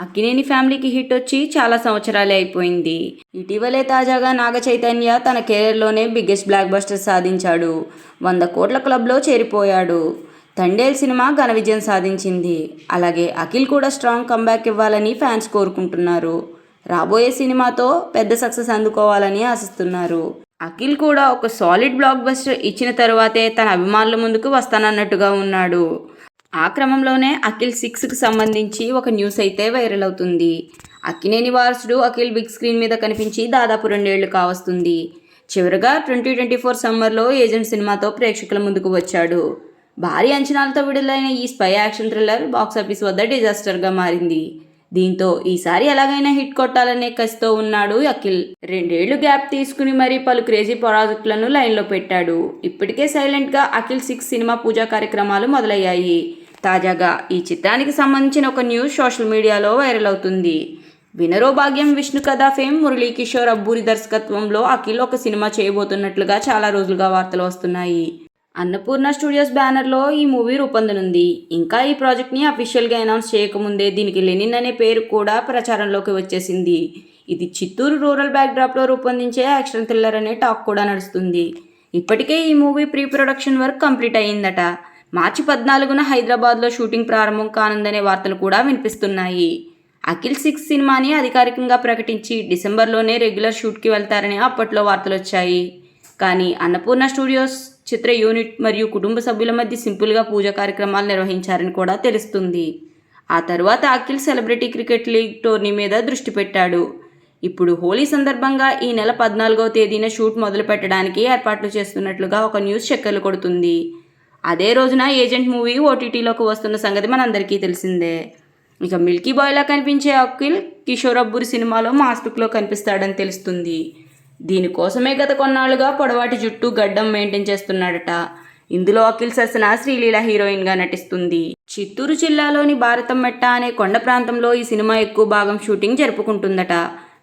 అక్కినేని ఫ్యామిలీకి హిట్ వచ్చి చాలా సంవత్సరాలే అయిపోయింది. ఇటీవలే తాజాగా నాగ చైతన్య తన కెరీర్లోనే బిగ్గెస్ట్ బ్లాక్ బస్టర్ సాధించాడు. వంద కోట్ల క్లబ్లో చేరిపోయాడు. తండేల్ సినిమా ఘన విజయం సాధించింది. అలాగే అఖిల్ కూడా స్ట్రాంగ్ కంబ్యాక్ ఇవ్వాలని ఫ్యాన్స్ కోరుకుంటున్నారు. రాబోయే సినిమాతో పెద్ద సక్సెస్ అందుకోవాలని ఆశిస్తున్నారు. అఖిల్ కూడా ఒక సాలిడ్ బ్లాక్ బస్టర్ ఇచ్చిన తరువాతే తన అభిమానుల ముందుకు వస్తానన్నట్టుగా ఉన్నాడు. ఆ క్రమంలోనే అఖిల్ సిక్స్కి సంబంధించి ఒక న్యూస్ అయితే వైరల్ అవుతుంది. అక్కినేని వారసుడు అఖిల్ బిగ్ స్క్రీన్ మీద కనిపించి దాదాపు రెండేళ్ళు కావస్తుంది. చివరగా ట్వంటీ ట్వంటీ ఫోర్ సమ్మర్లో ఏజెంట్ సినిమాతో ప్రేక్షకుల ముందుకు వచ్చాడు. భారీ అంచనాలతో విడుదలైన ఈ స్పై యాక్షన్ థ్రిల్లర్ బాక్సాఫీస్ వద్ద డిజాస్టర్గా మారింది. దీంతో ఈసారి ఎలాగైనా హిట్ కొట్టాలనే కసితో ఉన్నాడు అఖిల్. రెండేళ్ళు గ్యాప్ తీసుకుని మరీ పలు క్రేజీ ప్రాజెక్టులను లైన్లో పెట్టాడు. ఇప్పటికే సైలెంట్గా అఖిల్ సిక్స్ సినిమా పూజా కార్యక్రమాలు మొదలయ్యాయి. తాజాగా ఈ చిత్రానికి సంబంధించిన ఒక న్యూస్ సోషల్ మీడియాలో వైరల్ అవుతుంది. వినరో భాగ్యం విష్ణు కథా ఫేమ్ మురళీకిషోర్ అబ్బూరి దర్శకత్వంలో అఖిల్ ఒక సినిమా చేయబోతున్నట్లుగా చాలా రోజులుగా వార్తలు వస్తున్నాయి. అన్నపూర్ణ స్టూడియోస్ బ్యానర్లో ఈ మూవీ రూపొందనుంది. ఇంకా ఈ ప్రాజెక్ట్ని అఫీషియల్గా అనౌన్స్ చేయకముందే దీనికి లెనిన్ అనే పేరు కూడా ప్రచారంలోకి వచ్చేసింది. ఇది చిత్తూరు రూరల్ బ్యాక్డ్రాప్లో రూపొందించే యాక్షన్ థ్రిల్లర్ అనే టాక్ కూడా నడుస్తుంది. ఇప్పటికే ఈ movie pre production work complete అయ్యిందట. మార్చి పద్నాలుగున హైదరాబాద్లో షూటింగ్ ప్రారంభం కానుందనే వార్తలు కూడా వినిపిస్తున్నాయి. అఖిల్ సిక్స్ సినిమాని అధికారికంగా ప్రకటించి డిసెంబర్లోనే రెగ్యులర్ షూట్కి వెళ్తారని అప్పట్లో వార్తలు వచ్చాయి. కానీ అన్నపూర్ణ స్టూడియోస్ చిత్ర యూనిట్ మరియు కుటుంబ సభ్యుల మధ్య సింపుల్గా పూజ కార్యక్రమాలు నిర్వహించారని కూడా తెలుస్తుంది. ఆ తర్వాత Akhil celebrity cricket league tourney మీద దృష్టి పెట్టాడు. ఇప్పుడు హోలీ సందర్భంగా ఈ నెల పద్నాలుగవ తేదీన షూట్ మొదలు పెట్టడానికి ఏర్పాట్లు చేస్తున్నట్లుగా ఒక న్యూస్ చక్కర్లు కొడుతుంది. అదే రోజున ఏజెంట్ మూవీ ఓటీటీలోకి వస్తున్న సంగతి మనందరికీ తెలిసిందే. ఇక మిల్కీ బాయ్లా కనిపించే అఖిల్ కిషోర్ అబ్బూరి సినిమాలో మాస్ లుక్లో కనిపిస్తాడని తెలుస్తుంది. దీనికోసమే గత కొన్నాళ్ళుగా పొడవాటి జుట్టు గడ్డం మెయింటైన్ చేస్తున్నాడట. ఇందులో అఖిల్ ససన శ్రీలీల హీరోయిన్గా నటిస్తుంది. చిత్తూరు జిల్లాలోని భారతం మెట్ట అనే కొండ ప్రాంతంలో ఈ సినిమా ఎక్కువ భాగం షూటింగ్ జరుపుకుంటుందట.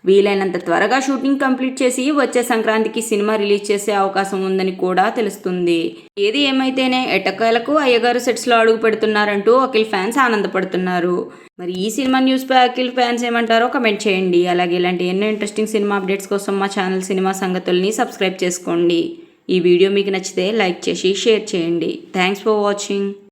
వీలైనంత త్వరగా షూటింగ్ కంప్లీట్ చేసి వచ్చే సంక్రాంతికి సినిమా రిలీజ్ చేసే అవకాశం ఉందని కూడా తెలుస్తుంది. ఏది ఏమైతేనే ఎటకాలకు అయ్యగారు సెట్స్లో అడుగు పెడుతున్నారంటూ అఖిల్ ఫ్యాన్స్ ఆనందపడుతున్నారు. మరి ఈ సినిమా న్యూస్పై అఖిల్ ఫ్యాన్స్ ఏమంటారో కమెంట్ చేయండి. అలాగే ఇలాంటి ఎన్నో ఇంట్రెస్టింగ్ సినిమా అప్డేట్స్ కోసం మా ఛానల్ సినిమా సంగతుల్ని సబ్స్క్రైబ్ చేసుకోండి. ఈ వీడియో మీకు నచ్చితే లైక్ చేసి షేర్ చేయండి. Thanks for watching.